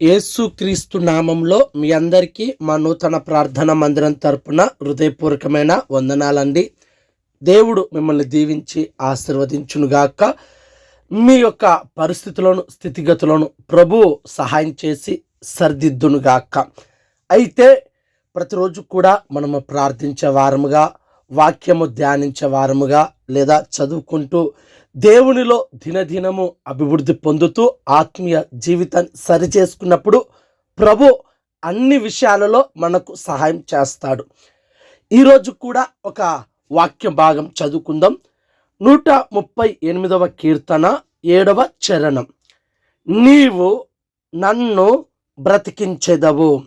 యేసుక్రీస్తు నామంలో మీ అందరికీ మా నూతన ప్రార్థన మందిరం తరపున హృదయపూర్వకమైన వందనాలండి. దేవుడు మిమ్మల్ని దీవించి ఆశీర్వదించునుగాక. మీ యొక్క పరిస్థితులను స్థితిగతులను ప్రభు సహాయం చేసి సరిదిద్దునుగాక. అయితే ప్రతిరోజు కూడా మనము ప్రార్థించే వారముగా వాక్యము ధ్యానించే వారముగా లేదా చదువుకుంటూ దేవునిలో దినదినము అభివృద్ధి పొందుతూ ఆత్మీయ జీవితాన్ని సరిచేసుకున్నప్పుడు ప్రభు అన్ని విషయాలలో మనకు సహాయం చేస్తాడు. ఈరోజు కూడా ఒక వాక్య భాగం చదువుకుందాం. నూట ముప్పై ఎనిమిదవ కీర్తన ఏడవ చరణం. నీవు నన్ను బ్రతికించెదవు.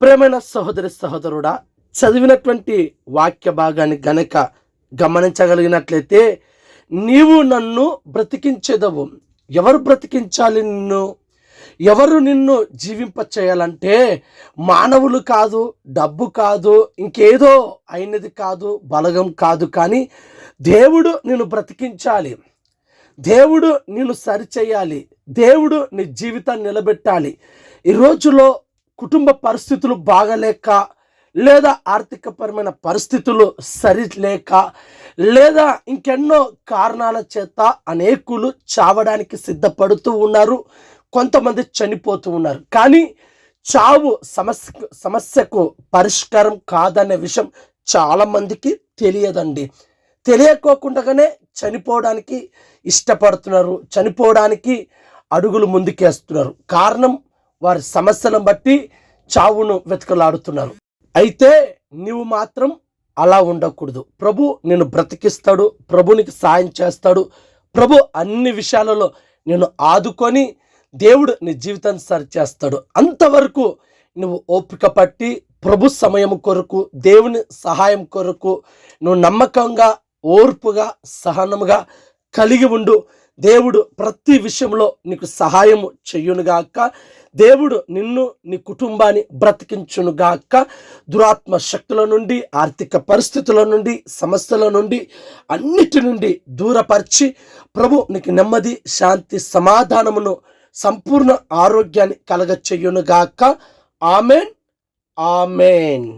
ప్రేమైన సహోదరి సహోదరుడా చదివినటువంటి వాక్య భాగాన్ని గనక గమనించగలిగినట్లయితే నీవు నన్ను బ్రతికించేదవు. ఎవరు బ్రతికించాలి నిన్ను? ఎవరు నిన్ను జీవింప చేయాలంటే మానవులు కాదు డబ్బు కాదు ఇంకేదో అయినది కాదు బలగం కాదు కానీ దేవుడు నిన్ను బ్రతికించాలి. దేవుడు నిన్ను సరిచేయాలి. దేవుడు నీ జీవితాన్ని నిలబెట్టాలి. ఈ రోజులో కుటుంబ పరిస్థితులు బాగలేక లేదా ఆర్థికపరమైన పరిస్థితులు సరిలేక లేదా ఇంకెన్నో కారణాల చేత అనేకులు చావడానికి సిద్ధపడుతూ ఉన్నారు కొంతమంది చనిపోతూ ఉన్నారు. కానీ చావు సమస్య సమస్యకు పరిష్కారం కాదనే విషయం చాలామందికి తెలియదండి. తెలియకోకుండానే చనిపోవడానికి ఇష్టపడుతున్నారు చనిపోవడానికి అడుగులు ముందుకేస్తున్నారు. కారణం వారి సమస్యలను బట్టి చావును వెతకలాడుతున్నారు. అయితే నీవు మాత్రం అలా ఉండకూడదు. ప్రభు నేను బ్రతికిస్తాడు ప్రభునికి సాయం చేస్తాడు. ప్రభు అన్ని విషయాలలో నేను ఆదుకొని దేవుడు నీ జీవితాన్ని సరిచేస్తాడు. అంతవరకు నువ్వు ఓపిక పట్టి ప్రభు సమయం కొరకు దేవుని సహాయం కొరకు నువ్వు నమ్మకంగా ఓర్పుగా సహనముగా కలిగి ఉండు. దేవుడు ప్రతి విషయంలో నీకు సహాయము చెయ్యునుగాక దేవుడు నిన్ను నీ కుటుంబాన్ని బ్రతికించునుగాక. దురాత్మ శక్తుల నుండి ఆర్థిక పరిస్థితుల నుండి సమస్యల నుండి అన్నిటి నుండి దూరపరిచి ప్రభు నీకు నెమ్మది శాంతి సమాధానమును సంపూర్ణ ఆరోగ్యాన్ని కలగ చెయ్యునుగాక ఆమెన్. ఆమెన్.